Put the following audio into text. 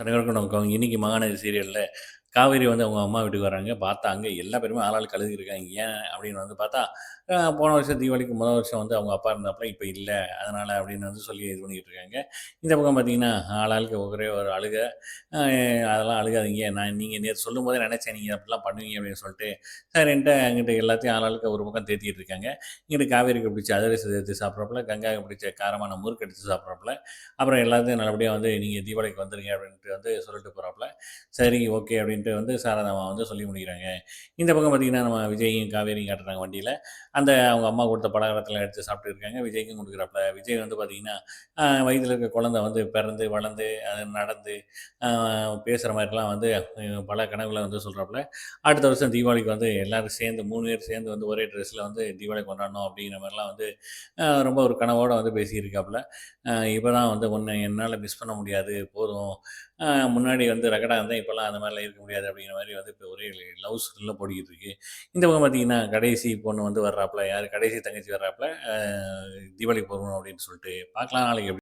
அனைவருக்கும் வணக்கம் இன்னைக்கு மகாநதி சீரியலில் காவேரி வந்து அவங்க அம்மா வீட்டுக்கு வராங்க பார்த்தா அங்கே எல்லா பேருமே ஆளாளுக்கு அழுதுருக்காங்க ஏன் அப்படின்னு வந்து பார்த்தா போன வருஷம் தீபாவளிக்கு முதல் வருஷம் வந்து அவங்க அப்பா இருந்தாப்புல இப்போ இல்லை. அதனால் அப்படின்னு வந்து சொல்லி இது பண்ணிக்கிட்டு இருக்காங்க இந்த பக்கம் பார்த்தீங்கன்னா ஆளாளுக்கு ஒரே ஒரு அழுக. அதெல்லாம் அழுகாதீங்க. நான் நீங்கள் நேற்று சொல்லும் போதே நினச்சேன் நீங்கள் அப்படிலாம் பண்ணுவீங்க அப்படின்னு சொல்லிட்டு சரின்ட்டு அங்கிட்ட எல்லாத்தையும் ஆளாளுக்கு ஒரு பக்கம் தேத்திட்டு இருக்காங்க இங்கிட்டு காவேரிக்கு பிடிச்ச அதிரசி தேர்த்து சாப்பிட்றப்பல கங்காவுக்கு பிடிச்ச காரமான முறுக்கு எடுத்து சாப்பிட்றப்பல அப்புறம் எல்லாத்தையும் நல்லபடியாக வந்து நீங்கள் தீபாவளிக்கு வந்துருங்க அப்படின்ட்டு வந்து சொல்லிட்டு போகிறாப்புல சரி ஓகே அப்படின்னு அப்படின்ட்டு வந்து சாரதாமா வந்து சொல்லி முடிக்கிறாங்க. இந்த பக்கம் பார்த்தீங்கன்னா நம்ம விஜயும் காவேரியும் காட்டுறாங்க வண்டியில். அந்த அவங்க அம்மா கொடுத்த பலகாரத்தில் எடுத்து சாப்பிட்டு இருக்காங்க. விஜய்க்கும் கொடுக்குறாப்புல. விஜய் வந்து பார்த்தீங்கன்னா வயதில் இருக்க குழந்தை வந்து பிறந்து வளர்ந்து அது நடந்து பேசுகிற மாதிரிலாம் வந்து பல கனவுகளை வந்து சொல்கிறாப்புல அடுத்த வருஷம் தீபாவளிக்கு வந்து எல்லோரும் சேர்ந்து மூணு பேர் சேர்ந்து வந்து ஒரே ட்ரெஸ்ஸில் வந்து தீபாவளி கொண்டாடணும் அப்படிங்கிற மாதிரிலாம் வந்து ரொம்ப ஒரு கனவோடு வந்து பேசியிருக்காப்புல. இப்போ தான் வந்து ஒன்று என்னால் மிஸ் பண்ண முடியாது. போதும். முன்னாடி வந்து ரகடாக இருந்தால் இப்போல்லாம் அந்த மாதிரிலாம் இருக்க முடியாது அப்படிங்கிற மாதிரி வந்து இப்போ ஒரே லவ் ஸ்கில்ல போடிக்கிட்டு இருக்கு. இந்த பக்கம் பார்த்தீங்கன்னா கடைசி பொண்ணு வந்து வர்றாப்புல யார்? கடைசி தங்கச்சி வர்றாப்புல தீபாவளி போகணும் அப்படின்னு சொல்லிட்டு பார்க்கலாம் நாளைக்கு எப்படி